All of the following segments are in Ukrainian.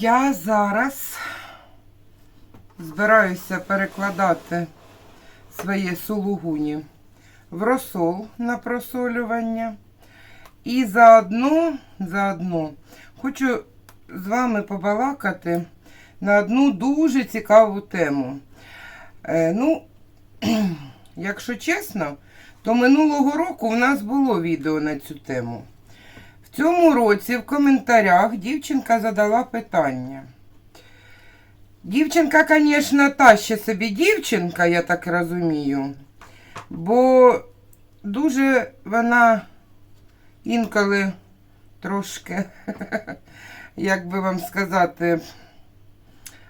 Я зараз збираюся перекладати своє сулугуні в розсол на просолювання. І заодно, заодно хочу з вами побалакати на одну дуже цікаву тему. Е, ну, якщо чесно, то минулого року в нас було відео на цю тему. В цьому році в коментарях дівчинка задала питання. Дівчинка, звісно, та ще собі дівчинка, я так розумію, бо дуже вона інколи трошки, як би вам сказати,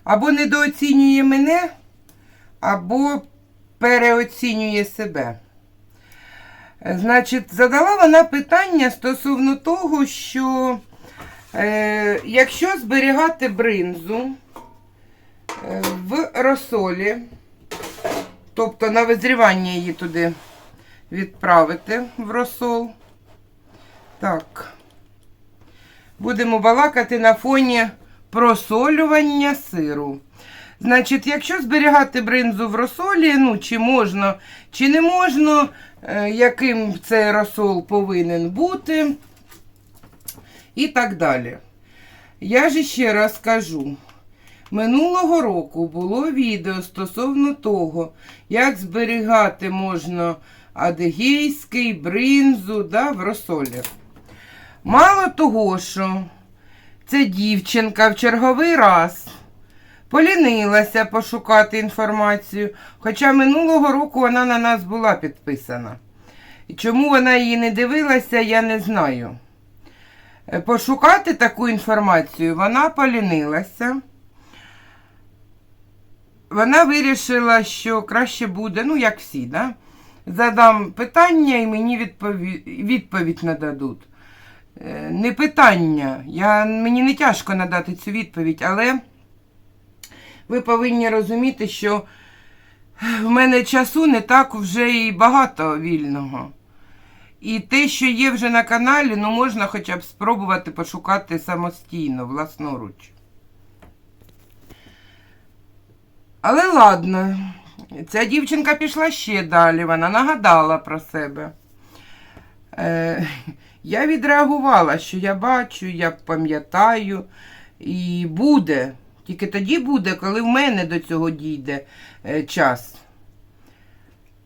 або недооцінює мене, або переоцінює себе. Значить, задала вона питання стосовно того, що е, якщо зберігати бринзу е, в розсолі, тобто на визрівання її туди відправити в розсол. Так, будемо балакати на фоні просолювання сиру. Значить, якщо зберігати бринзу в розсолі, ну, чи можна, чи не можна, е, яким цей розсол повинен бути, і так далі. Я ж ще раз кажу. Минулого року було відео стосовно того, як зберігати можна адегейський, бринзу да, в розсолі. Мало того, що ця дівчинка в черговий раз полінилася пошукати інформацію, хоча минулого року вона на нас була підписана. І чому вона її не дивилася, я не знаю. Е, Пошукати таку інформацію вона полінилася. Вона вирішила, що краще буде, ну, як всі, да? задам питання і мені відповідь, відповідь нададуть. Е, Не питання. Я, мені не тяжко надати цю відповідь, але ви повинні розуміти, що в мене часу не так вже і багато вільного. І те, що є вже на каналі, ну можна хоча б спробувати пошукати самостійно, власноруч. Але ладно, ця дівчинка пішла ще далі, вона нагадала про себе. Е, я відреагувала, що я бачу, я пам'ятаю, і буде. Тільки тоді буде, коли в мене до цього дійде е, час.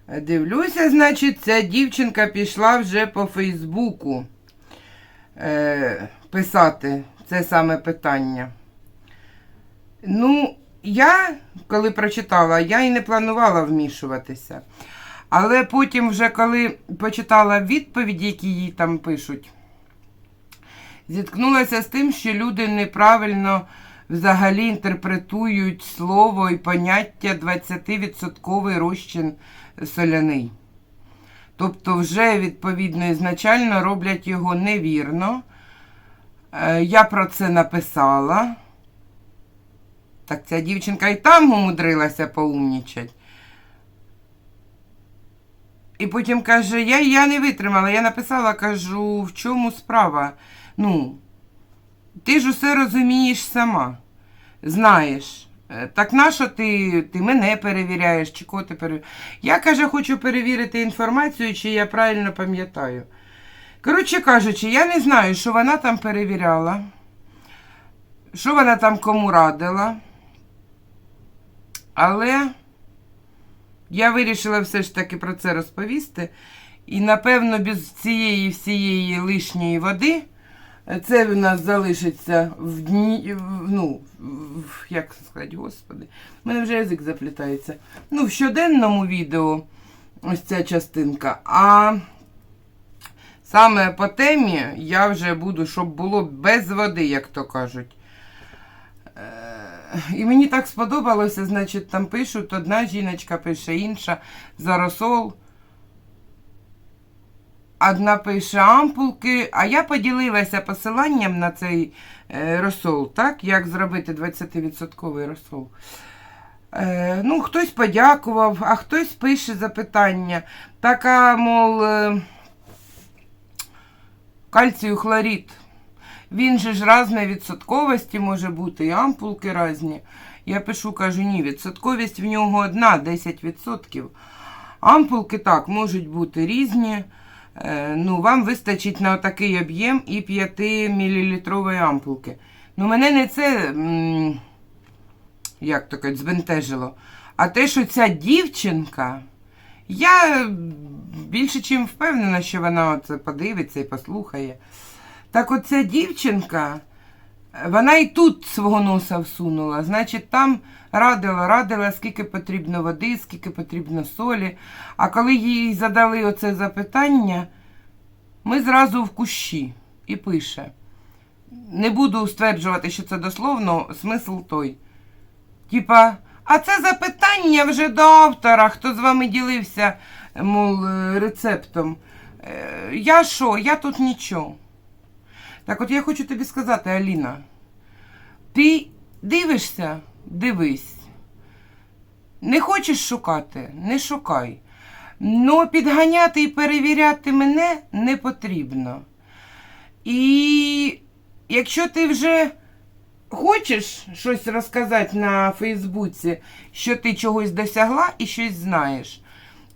Е, Дивлюся, значить, ця дівчинка пішла вже по Фейсбуку е, писати це саме питання. Ну, я, коли прочитала, я і не планувала вмішуватися. Але потім, вже коли почитала відповіді, які їй там пишуть, зіткнулася з тим, що люди неправильно взагалі інтерпретують слово і поняття 20% розчин соляний. Тобто, вже, відповідно, ізначально роблять його невірно. Е, Я про це написала. Так ця дівчинка і там умудрилася поумнічать. І потім каже, я, я не витримала, я написала, кажу, в чому справа? Ну, ти ж усе розумієш сама, знаєш. Е, Так нащо ти, ти мене перевіряєш, чи кого ти перевіряєш? Я, каже, хочу перевірити інформацію, чи я правильно пам'ятаю. Коротше кажучи, я не знаю, що вона там перевіряла, що вона там кому радила. Але я вирішила все ж таки про це розповісти. І, напевно, без цієї всієї лишньої води це в нас залишиться в дні, ну, в, як сказати, господи, в мене вже язик заплітається. Ну, в щоденному відео ось ця частинка. А саме по темі я вже буду, щоб було без води, як то кажуть. І мені так сподобалося, значить, там пишуть, одна жіночка пише, інша за розсол. одна пише ампулки, а я поділилася посиланням на цей е, розсол, так? Як зробити 20% розсол. Е, ну, хтось подякував, а хтось пише запитання. Така, мов, е, кальцію хлорид. Він же ж різної відсотковості може бути, і ампулки різні. Я пишу, кажу, ні, відсотковість в нього одна, 10%. Ампулки так можуть бути різні. Е, ну, вам вистачить на такий об'єм і 5 мл ампулки. Ну, мене не це, як то кажуть, збентежило. А те, що ця дівчинка, я більше чим впевнена, що вона це подивиться і послухає. Так от ця дівчинка, вона і тут свого носа всунула. Значить, там радила, радила, скільки потрібно води, скільки потрібно солі. А коли їй задали оце запитання, ми зразу в кущі і пише. Не буду стверджувати, що це дословно, смисл той. Типа, а це запитання вже до автора, хто з вами ділився, мов, е, рецептом. Е, Я що, я тут нічого. Так от я хочу тобі сказати, Аліна, ти дивишся, дивись. Не хочеш шукати, не шукай. Ну, підганяти і перевіряти мене не потрібно. І якщо ти вже хочеш щось розказати на Фейсбуці, що ти чогось досягла і щось знаєш,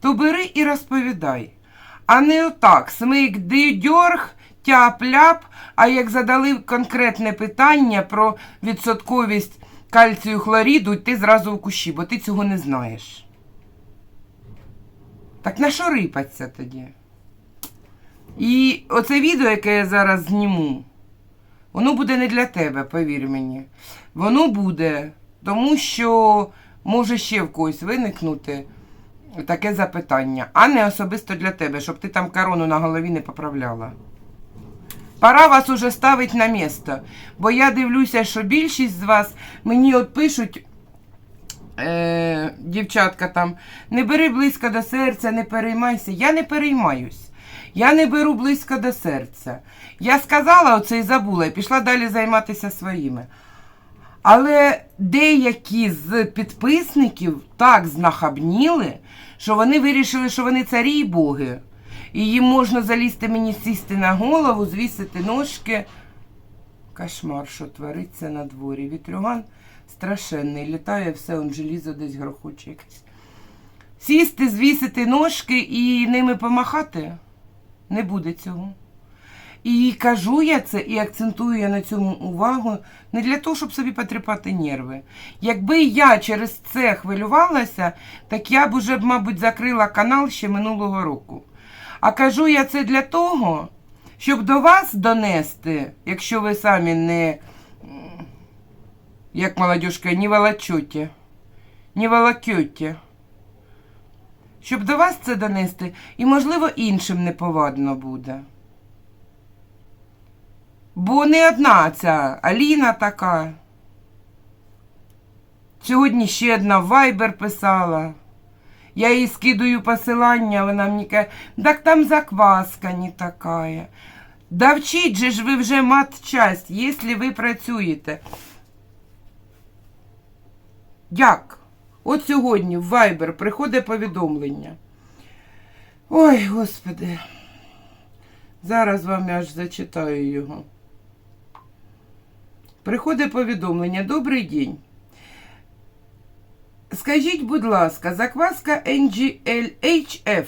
то бери і розповідай. А не отак, смик дьорг, тяп-ляп, а як задали конкретне питання про відсотковість кальцію хлоріду, ти зразу в кущі, бо ти цього не знаєш. Так на що рипаться тоді? І оце відео, яке я зараз зніму, воно буде не для тебе, повір мені. Воно буде, тому що може ще в когось виникнути таке запитання, а не особисто для тебе, щоб ти там корону на голові не поправляла. Пора вас уже ставить на місто, бо я дивлюся, що більшість з вас мені от пишуть, е, дівчатка там, не бери близько до серця, не переймайся. Я не переймаюсь. Я не беру близько до серця. Я сказала оце і забула, і пішла далі займатися своїми. Але деякі з підписників так знахабніли, що вони вирішили, що вони царі і боги. Їм можна залізти мені сісти на голову, звісити ножки. Кошмар, що твориться на дворі. Вітрюган страшенний, літає все, он желізо десь грохоче якесь. Сісти, звісити ножки і ними помахати не буде цього. І кажу я це і акцентую я на цьому увагу не для того, щоб собі потріпати нерви. Якби я через це хвилювалася, так я б уже, мабуть, закрила канал ще минулого року. А кажу я це для того, щоб до вас донести, якщо ви самі не, як молодюшка, не волочете, не волокете. Щоб до вас це донести, і, можливо, іншим неповадно буде. Бо не одна ця Аліна така. Сьогодні ще одна в Viber писала. Я їй скидаю посилання, вона мені каже, так там закваска не така. Да вчіть же ж ви вже матчасть, якщо ви працюєте. Як? От сьогодні в Viber приходить повідомлення. Ой, господи. Зараз вам я аж зачитаю його. Приходить повідомлення. Добрий день. Скажіть, будь ласка, закваска NGLHF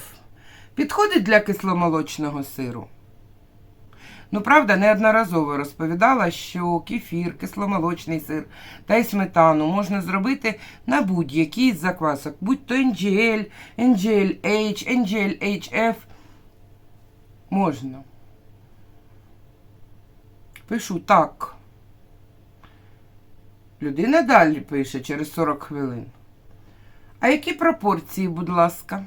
підходить для кисломолочного сиру? Ну, правда, неодноразово розповідала, що кефір, кисломолочний сир та й сметану можна зробити на будь-який з заквасок, будь то NGL, NGLH, NGLHF. Можна. Пишу так. Людина далі пише через 40 хвилин. А які пропорції, будь ласка?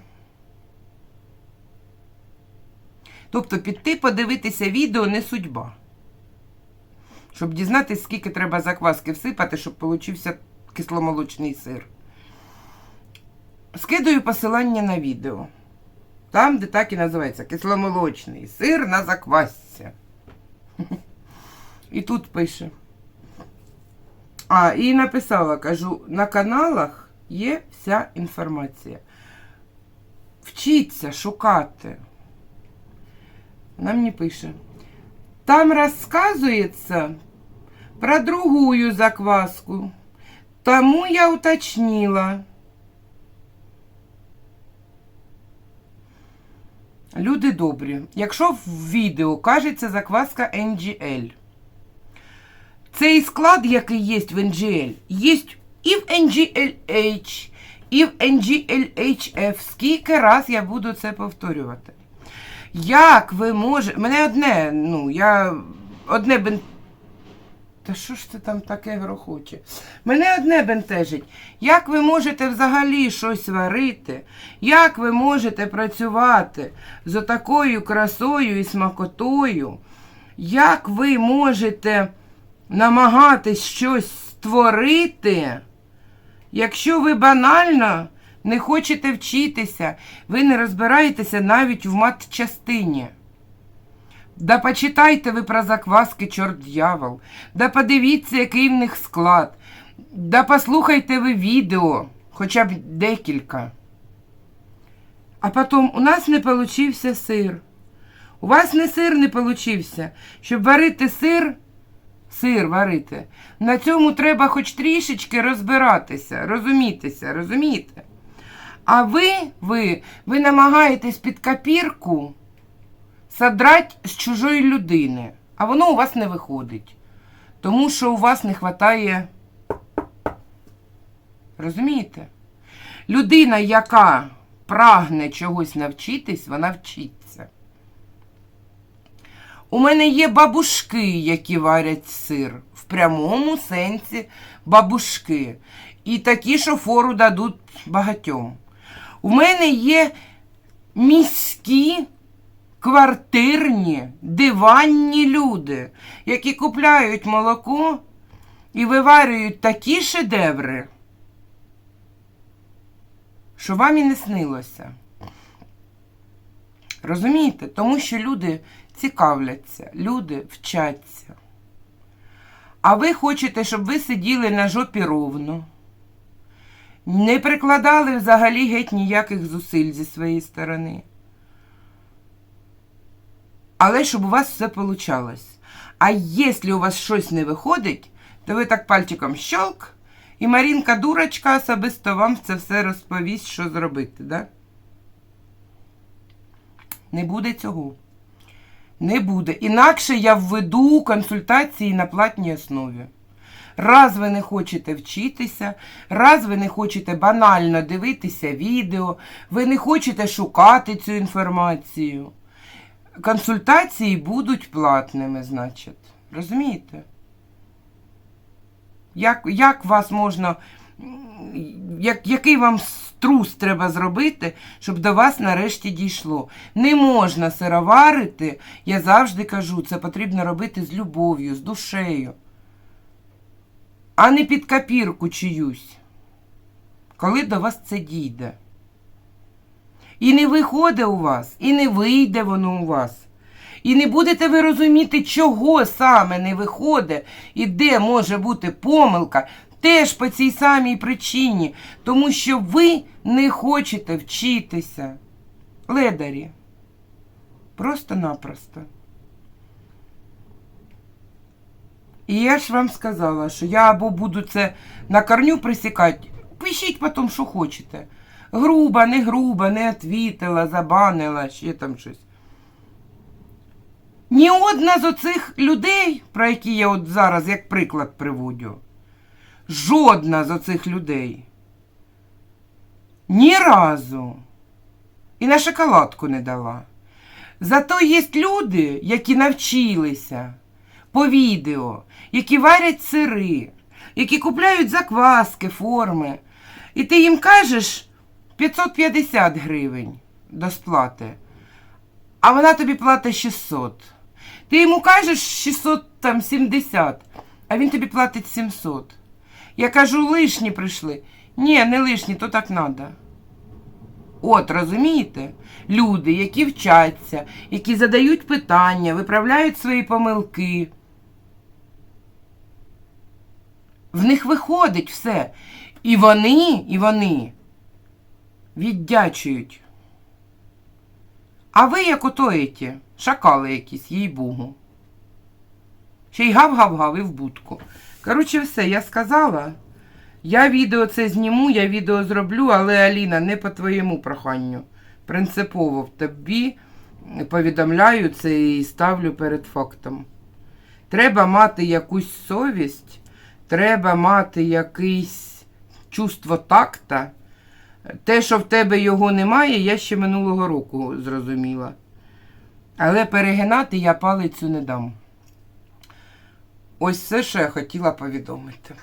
Тобто піти подивитися відео не судьба. Щоб дізнатися, скільки треба закваски всипати, щоб получився кисломолочний сир. Скидаю посилання на відео. Там, де так і називається кисломолочний сир на заквасці. І тут пише. А, і написала, кажу, на каналах є вся інформація. Вчіться шукати. Вона мені пише. Там розказується про другую закваску. Тому я уточнила. Люди добрі. Якщо в відео кажеться закваска NGL, цей склад, який є в NGL, є і в NGLH, і в NGLHF. Скільки раз я буду це повторювати? Як ви можете. Мене одне, ну, я одне бен. Та що ж це там таке грохоче? Мене одне бентежить. Як ви можете взагалі щось варити? Як ви можете працювати з отакою красою і смакотою? Як ви можете намагатись щось створити, якщо ви банально не хочете вчитися, ви не розбираєтеся навіть в матчастині? Да почитайте ви про закваски чорт дьявол, да подивіться, який в них склад, да послухайте ви відео, хоча б декілька. А потім у нас не получився сир. У вас не сир не получився. Щоб варити сир, сир варити, на цьому треба хоч трішечки розбиратися, розумітися, розумієте? А ви, ви, ви намагаєтесь під копірку содрать з чужої людини, а воно у вас не виходить. Тому що у вас не вистачає. Розумієте? Людина, яка прагне чогось навчитись, вона вчиться. У мене є бабушки, які варять сир. В прямому сенсі бабушки. І такі, що фору дадуть багатьом. У мене є міські квартирні, диванні люди, які купляють молоко і виварюють такі шедеври, що вам і не снилося. Розумієте? Тому що люди цікавляться, люди вчаться. А ви хочете, щоб ви сиділи на жопі ровно, не прикладали взагалі геть ніяких зусиль зі своєї сторони. Але щоб у вас все получалось. А якщо у вас щось не виходить, то ви так пальчиком щелк, і Марінка дурочка особисто вам це все розповість, що зробити, да? Не буде цього. Не буде. Інакше я введу консультації на платній основі. Раз ви не хочете вчитися, раз ви не хочете банально дивитися відео, ви не хочете шукати цю інформацію. Консультації будуть платними, значить. Розумієте? Як, як вас можна. Як, який вам струс треба зробити, щоб до вас нарешті дійшло? Не можна сироварити, я завжди кажу, це потрібно робити з любов'ю, з душею, а не під копірку чиюсь, коли до вас це дійде. І не виходить у вас, і не вийде воно у вас. І не будете ви розуміти, чого саме не виходить і де може бути помилка, теж по цій самій причині, тому що ви не хочете вчитися. Ледарі. Просто-напросто. І я ж вам сказала, що я або буду це на корню присікати, пишіть потім, що хочете. Груба, не груба, не отвітила, забанила, ще там щось. Ні одна з оцих людей, про які я от зараз як приклад приводю, жодна з оцих людей ні разу і на шоколадку не дала. Зато є люди, які навчилися по відео, які варять сири, які купляють закваски, форми. І ти їм кажеш 550 гривень до сплати, а вона тобі платить 600. Ти йому кажеш 670, а він тобі платить 700. Я кажу, лишні прийшли. Ні, не лишні, то так треба. От, розумієте? Люди, які вчаться, які задають питання, виправляють свої помилки. В них виходить все. І вони, і вони віддячують. А ви як отоєте, шакали якісь, їй богу. Ще й гав-гав-гав і в будку. Коротше, все, я сказала. Я відео це зніму, я відео зроблю, але Аліна, не по твоєму проханню. Принципово в тобі повідомляю це і ставлю перед фактом. Треба мати якусь совість, треба мати якесь чувство такта. Те, що в тебе його немає, я ще минулого року зрозуміла. Але перегинати я палицю не дам. Ось все, що я хотіла повідомити.